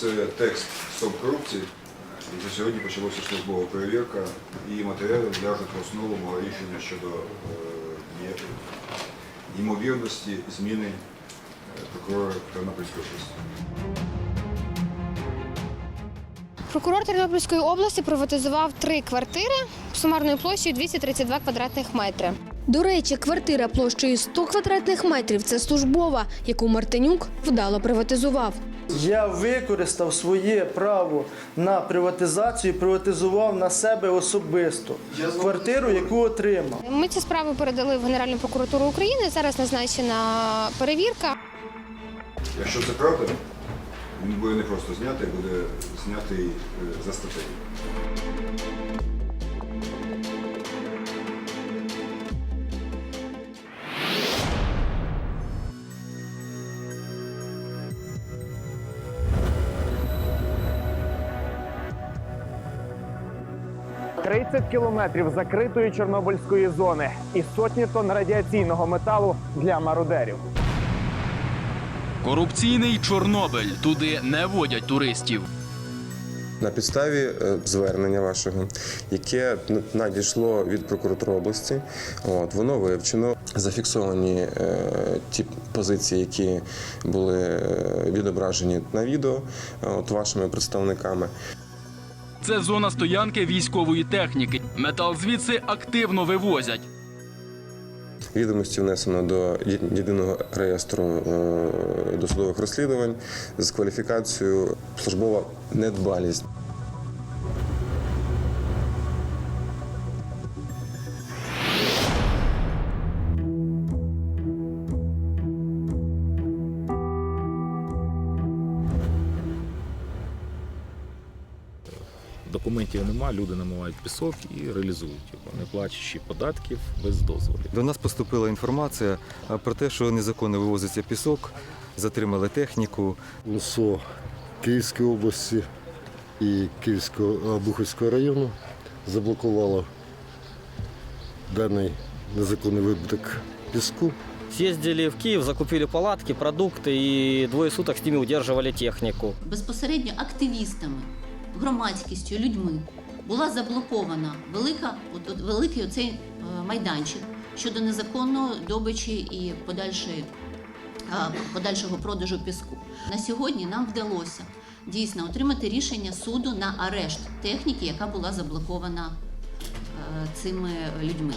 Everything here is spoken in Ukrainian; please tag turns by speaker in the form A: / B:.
A: Це текст «Стоп корупції». І вже сьогодні почалася службова перевірка і матеріали ляжуть в основу мого рішення щодо е, ймовірності зміни е, прокурора Тернопільської області.
B: Прокурор Тернопільської області приватизував три квартири сумарною площею 232 квадратних метри. До речі, квартира площею 100 квадратних метрів це службова, яку Мартинюк вдало приватизував.
C: Я використав своє право на приватизацію приватизував на себе особисто квартиру, яку отримав.
B: Ми ці справи передали в Генеральну прокуратуру України. Зараз назначена перевірка.
A: Якщо це правда, він буде не просто знятий, буде знятий е, за статтею.
D: – 30 кілометрів закритої Чорнобильської зони і сотні тонн радіаційного металу для мародерів.
E: Корупційний Чорнобиль. Туди не водять туристів.
F: На підставі е, звернення вашого, яке надійшло від прокуратури області, от воно вивчено. Зафіксовані е, ті позиції, які були е, відображені на відео от вашими представниками.
E: Це зона стоянки військової техніки. Метал звідси активно вивозять.
F: Відомості внесено до єдиного реєстру е, досудових розслідувань з кваліфікацією службова недбалість.
G: Документів нема, люди намивають пісок і реалізують його, не платячи податків без дозволів.
H: До нас поступила інформація про те, що незаконно вивозиться пісок, затримали техніку.
I: УСО Київської області і Київського Бухівського району заблокувало даний незаконний видобуток піску.
J: Съездили в Киев, закупили палатки, продукты и двое суток с ними удерживали технику.
K: безпосередньо активістами, громадськістю, людьми була заблокована велика, от, великий оцей е, майданчик щодо незаконної добичі і подальшої, е, подальшого продажу піску. На сьогодні нам вдалося дійсно отримати рішення суду на арешт техніки, яка була заблокована е, цими людьми.